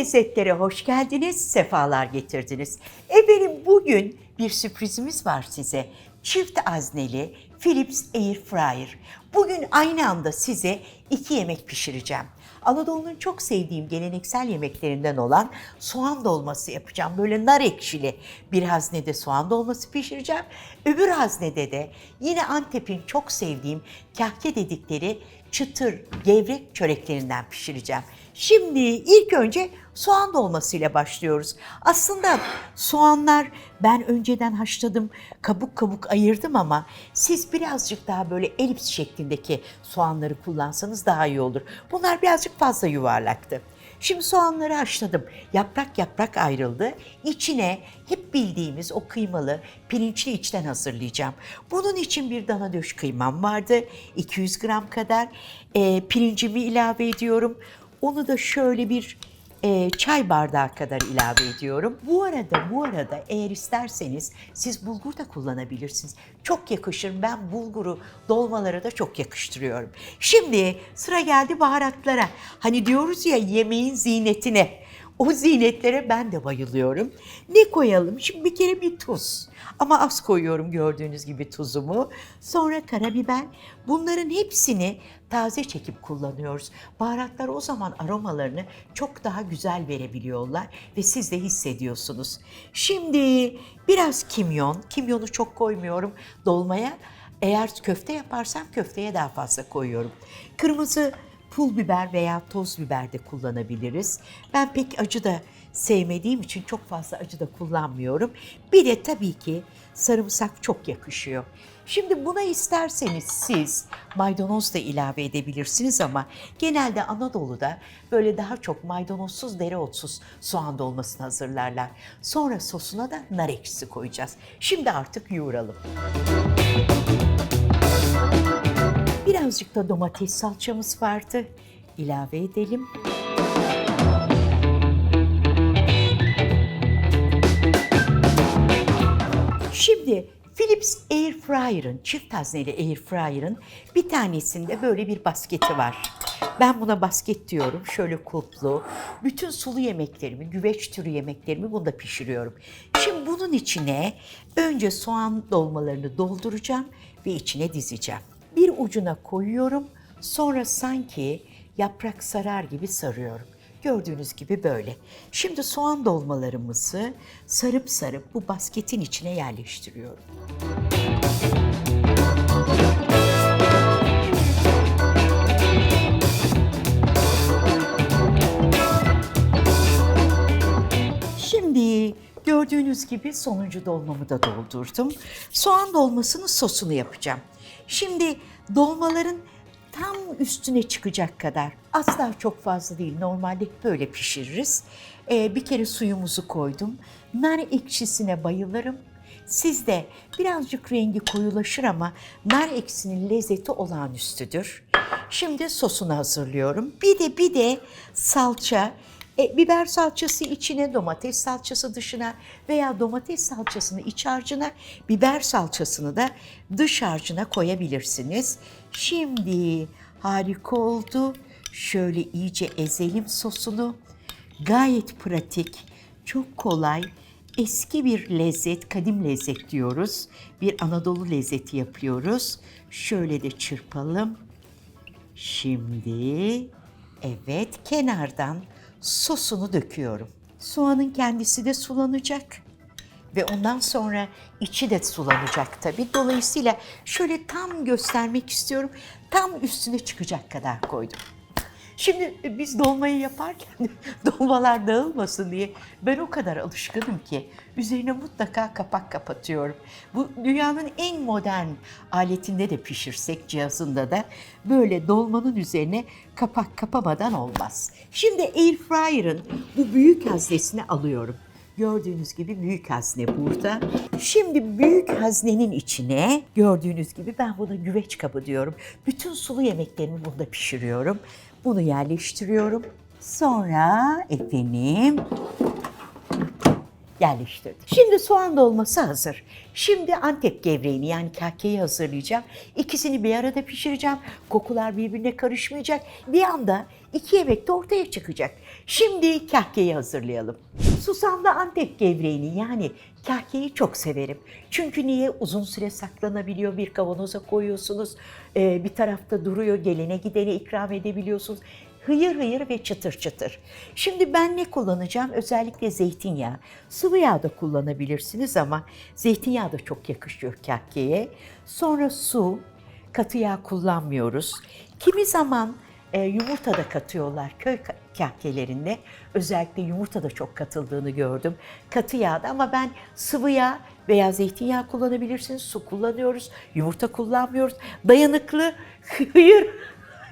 lezzetlere hoş geldiniz, sefalar getirdiniz. Efendim bugün bir sürprizimiz var size. Çift azneli Philips Air Fryer. Bugün aynı anda size iki yemek pişireceğim. Anadolu'nun çok sevdiğim geleneksel yemeklerinden olan soğan dolması yapacağım. Böyle nar ekşili bir haznede soğan dolması pişireceğim. Öbür haznede de yine Antep'in çok sevdiğim kahke dedikleri çıtır gevrek çöreklerinden pişireceğim. Şimdi ilk önce soğan dolmasıyla başlıyoruz. Aslında soğanlar ben önceden haşladım, kabuk kabuk ayırdım ama siz birazcık daha böyle elips şeklindeki soğanları kullansanız daha iyi olur. Bunlar birazcık fazla yuvarlaktı. Şimdi soğanları haşladım. Yaprak yaprak ayrıldı. İçine hep bildiğimiz o kıymalı pirinçli içten hazırlayacağım. Bunun için bir dana döş kıymam vardı. 200 gram kadar. Ee, pirincimi ilave ediyorum. Onu da şöyle bir e, çay bardağı kadar ilave ediyorum. Bu arada bu arada eğer isterseniz siz bulgur da kullanabilirsiniz. Çok yakışır. Ben bulguru dolmalara da çok yakıştırıyorum. Şimdi sıra geldi baharatlara. Hani diyoruz ya yemeğin zinetine. O zinetlere ben de bayılıyorum. Ne koyalım? Şimdi bir kere bir tuz. Ama az koyuyorum gördüğünüz gibi tuzumu. Sonra karabiber. Bunların hepsini taze çekip kullanıyoruz. Baharatlar o zaman aromalarını çok daha güzel verebiliyorlar ve siz de hissediyorsunuz. Şimdi biraz kimyon. Kimyonu çok koymuyorum dolmaya. Eğer köfte yaparsam köfteye daha fazla koyuyorum. Kırmızı pul biber veya toz biber de kullanabiliriz. Ben pek acı da sevmediğim için çok fazla acı da kullanmıyorum. Bir de tabii ki sarımsak çok yakışıyor. Şimdi buna isterseniz siz maydanoz da ilave edebilirsiniz ama genelde Anadolu'da böyle daha çok maydanozsuz, dereotsuz soğan dolmasını hazırlarlar. Sonra sosuna da nar ekşisi koyacağız. Şimdi artık yoğuralım. Birazcık da domates salçamız vardı. İlave edelim. Şimdi Philips Air Fryer'ın, çift hazneli Air Fryer'ın bir tanesinde böyle bir basketi var. Ben buna basket diyorum. Şöyle kulplu. Bütün sulu yemeklerimi, güveç türü yemeklerimi bunda pişiriyorum. Şimdi bunun içine önce soğan dolmalarını dolduracağım ve içine dizeceğim. Bir ucuna koyuyorum. Sonra sanki yaprak sarar gibi sarıyorum. Gördüğünüz gibi böyle. Şimdi soğan dolmalarımızı sarıp sarıp bu basketin içine yerleştiriyorum. Gördüğünüz gibi sonuncu dolmamı da doldurdum. Soğan dolmasının sosunu yapacağım. Şimdi dolmaların tam üstüne çıkacak kadar asla çok fazla değil normalde böyle pişiririz. Ee, bir kere suyumuzu koydum. Nar ekşisine bayılırım. Sizde birazcık rengi koyulaşır ama nar ekşisinin lezzeti olağanüstüdür. Şimdi sosunu hazırlıyorum. Bir de bir de salça. E, biber salçası içine, domates salçası dışına veya domates salçasını iç harcına, biber salçasını da dış harcına koyabilirsiniz. Şimdi harika oldu. Şöyle iyice ezelim sosunu. Gayet pratik, çok kolay, eski bir lezzet, kadim lezzet diyoruz. Bir Anadolu lezzeti yapıyoruz. Şöyle de çırpalım. Şimdi evet kenardan sosunu döküyorum. Soğanın kendisi de sulanacak ve ondan sonra içi de sulanacak tabii. Dolayısıyla şöyle tam göstermek istiyorum. Tam üstüne çıkacak kadar koydum. Şimdi biz dolmayı yaparken dolmalar dağılmasın diye ben o kadar alışkınım ki üzerine mutlaka kapak kapatıyorum. Bu dünyanın en modern aletinde de pişirsek cihazında da böyle dolmanın üzerine kapak kapamadan olmaz. Şimdi air fryer'ın bu büyük haznesini alıyorum. Gördüğünüz gibi büyük hazne burada. Şimdi büyük haznenin içine gördüğünüz gibi ben buna güveç kabı diyorum. Bütün sulu yemeklerimi bunda pişiriyorum. Bunu yerleştiriyorum. Sonra efendim yerleştirdik. Şimdi soğan dolması hazır. Şimdi Antep gevreğini yani kahkeyi hazırlayacağım. İkisini bir arada pişireceğim. Kokular birbirine karışmayacak. Bir anda iki yemek de ortaya çıkacak. Şimdi kahkeyi hazırlayalım. Susamlı Antep gevreğini yani kahkeyi çok severim. Çünkü niye? Uzun süre saklanabiliyor. Bir kavanoza koyuyorsunuz. Ee, bir tarafta duruyor. Gelene gidene ikram edebiliyorsunuz. Hıyır hıyır ve çıtır çıtır. Şimdi ben ne kullanacağım? Özellikle zeytinyağı. Sıvı yağ da kullanabilirsiniz ama zeytinyağı da çok yakışıyor kahkeye. Sonra su, katı yağ kullanmıyoruz. Kimi zaman e, yumurta da katıyorlar köy ka- kahkelerinde. Özellikle yumurta da çok katıldığını gördüm. Katı yağda ama ben sıvı yağ veya zeytinyağı kullanabilirsiniz. Su kullanıyoruz, yumurta kullanmıyoruz. Dayanıklı, hıyır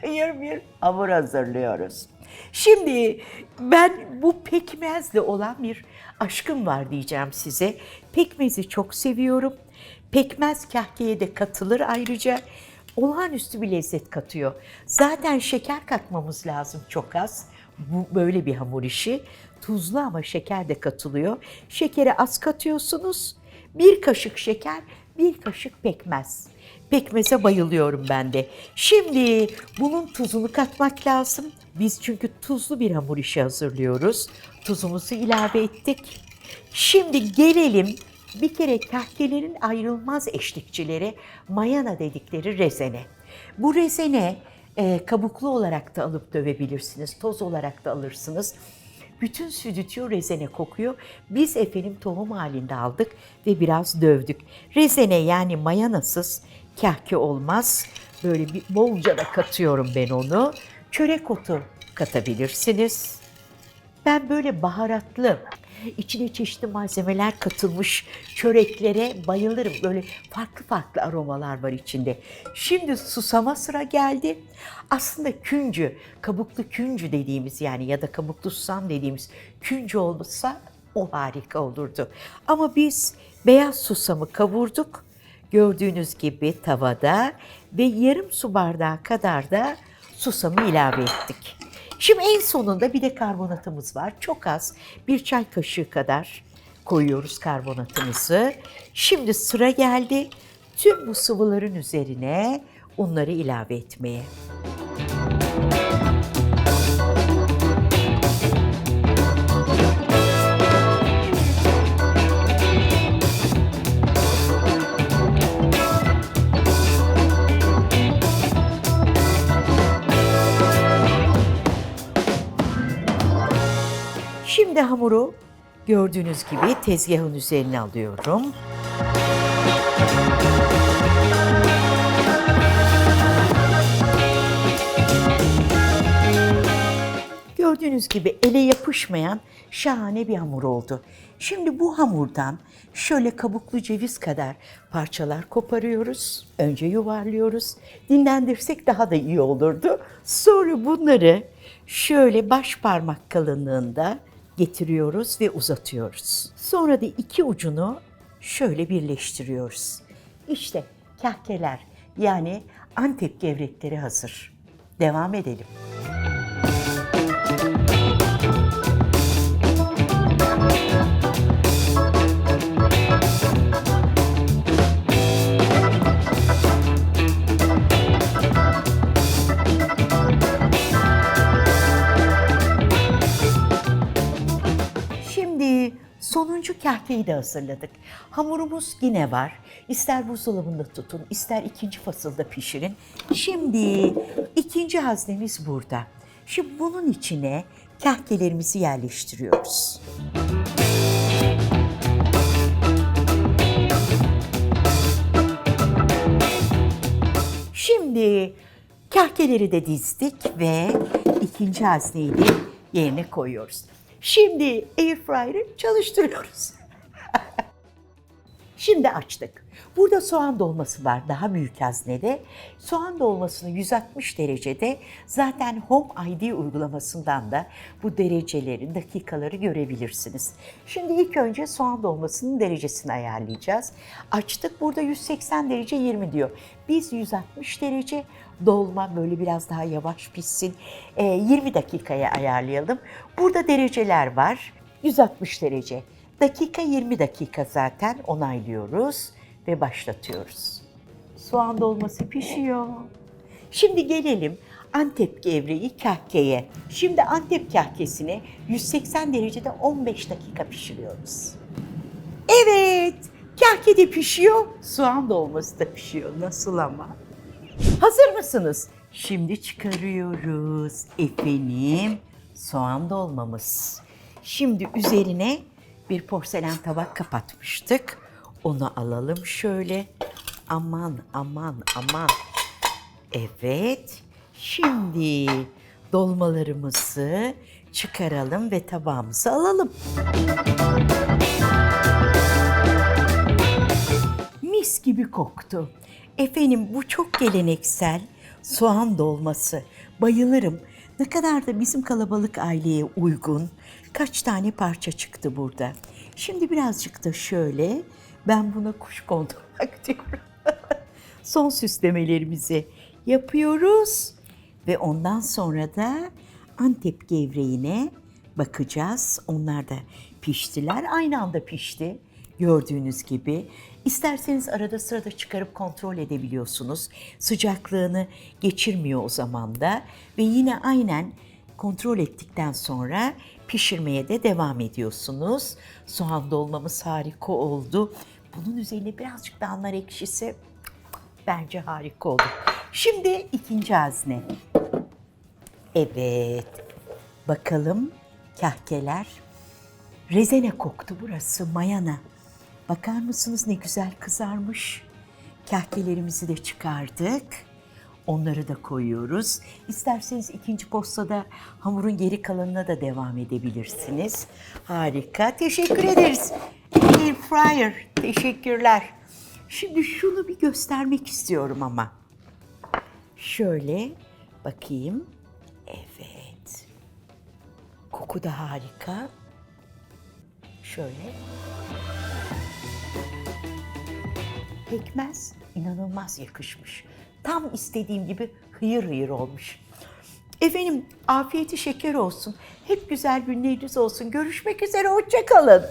hayır bir hamur hazırlıyoruz. Şimdi ben bu pekmezle olan bir aşkım var diyeceğim size. Pekmezi çok seviyorum. Pekmez kahkeye de katılır ayrıca. Olağanüstü bir lezzet katıyor. Zaten şeker katmamız lazım çok az. Bu böyle bir hamur işi. Tuzlu ama şeker de katılıyor. Şekeri az katıyorsunuz. Bir kaşık şeker, bir kaşık pekmez. Pekmeze bayılıyorum ben de. Şimdi bunun tuzunu katmak lazım. Biz çünkü tuzlu bir hamur işi hazırlıyoruz. Tuzumuzu ilave ettik. Şimdi gelelim bir kere kahkelerin ayrılmaz eşlikçileri mayana dedikleri rezene. Bu rezene e, kabuklu olarak da alıp dövebilirsiniz, toz olarak da alırsınız. Bütün stüdyo rezene kokuyor. Biz efendim tohum halinde aldık ve biraz dövdük. Rezene yani mayanasız kahke olmaz. Böyle bir bolca da katıyorum ben onu. Çörek otu katabilirsiniz. Ben böyle baharatlı, içine çeşitli malzemeler katılmış çöreklere bayılırım. Böyle farklı farklı aromalar var içinde. Şimdi susama sıra geldi. Aslında küncü, kabuklu küncü dediğimiz yani ya da kabuklu susam dediğimiz küncü olmasa o harika olurdu. Ama biz beyaz susamı kavurduk. Gördüğünüz gibi tavada ve yarım su bardağı kadar da susamı ilave ettik. Şimdi en sonunda bir de karbonatımız var. Çok az, bir çay kaşığı kadar koyuyoruz karbonatımızı. Şimdi sıra geldi tüm bu sıvıların üzerine unları ilave etmeye. Şimdi hamuru gördüğünüz gibi tezgahın üzerine alıyorum. Gördüğünüz gibi ele yapışmayan şahane bir hamur oldu. Şimdi bu hamurdan şöyle kabuklu ceviz kadar parçalar koparıyoruz. Önce yuvarlıyoruz. Dinlendirsek daha da iyi olurdu. Sonra bunları şöyle baş parmak kalınlığında getiriyoruz ve uzatıyoruz. Sonra da iki ucunu şöyle birleştiriyoruz. İşte kahkeler yani Antep gevrekleri hazır. Devam edelim. Şimdi kahveyi de hazırladık. Hamurumuz yine var. İster buzdolabında tutun, ister ikinci fasılda pişirin. Şimdi ikinci haznemiz burada. Şimdi bunun içine kahkelerimizi yerleştiriyoruz. Şimdi kahkeleri de dizdik ve ikinci hazneyi de yerine koyuyoruz. Şimdi airfryer'ı çalıştırıyoruz. Şimdi açtık. Burada soğan dolması var daha büyük haznede. Soğan dolmasını 160 derecede zaten Home ID uygulamasından da bu dereceleri, dakikaları görebilirsiniz. Şimdi ilk önce soğan dolmasının derecesini ayarlayacağız. Açtık burada 180 derece 20 diyor. Biz 160 derece dolma böyle biraz daha yavaş pişsin. Ee, 20 dakikaya ayarlayalım. Burada dereceler var. 160 derece. Dakika 20 dakika zaten onaylıyoruz ve başlatıyoruz. Soğan dolması pişiyor. Şimdi gelelim Antep gevreği kahkeye. Şimdi Antep kahkesini 180 derecede 15 dakika pişiriyoruz. Evet, kahke de pişiyor, soğan dolması da pişiyor. Nasıl ama? Hazır mısınız? Şimdi çıkarıyoruz efendim soğan dolmamız. Şimdi üzerine bir porselen tabak kapatmıştık. Onu alalım şöyle. Aman aman aman. Evet. Şimdi dolmalarımızı çıkaralım ve tabağımıza alalım. Mis gibi koktu. Efendim bu çok geleneksel soğan dolması. Bayılırım. Ne kadar da bizim kalabalık aileye uygun. Kaç tane parça çıktı burada. Şimdi birazcık da şöyle ben buna kuşkondurak diyorum. Son süslemelerimizi yapıyoruz ve ondan sonra da Antep gevreğine bakacağız. Onlar da piştiler. Aynı anda pişti. Gördüğünüz gibi. İsterseniz arada sırada çıkarıp kontrol edebiliyorsunuz. Sıcaklığını geçirmiyor o zaman da. Ve yine aynen kontrol ettikten sonra pişirmeye de devam ediyorsunuz. Soğan dolmamız harika oldu. Bunun üzerine birazcık daha nar ekşisi bence harika oldu. Şimdi ikinci hazne. Evet. Bakalım kahkeler. Rezene koktu burası mayana. Bakar mısınız ne güzel kızarmış. Kahkelerimizi de çıkardık. Onları da koyuyoruz. İsterseniz ikinci postada hamurun geri kalanına da devam edebilirsiniz. Harika. Teşekkür ederiz. Air fryer. Teşekkürler. Şimdi şunu bir göstermek istiyorum ama. Şöyle bakayım. Evet. Koku da harika. Şöyle. Pekmez inanılmaz yakışmış. Tam istediğim gibi hıyır hıyır olmuş. Efendim afiyeti şeker olsun. Hep güzel günleriniz olsun. Görüşmek üzere. Hoşça kalın.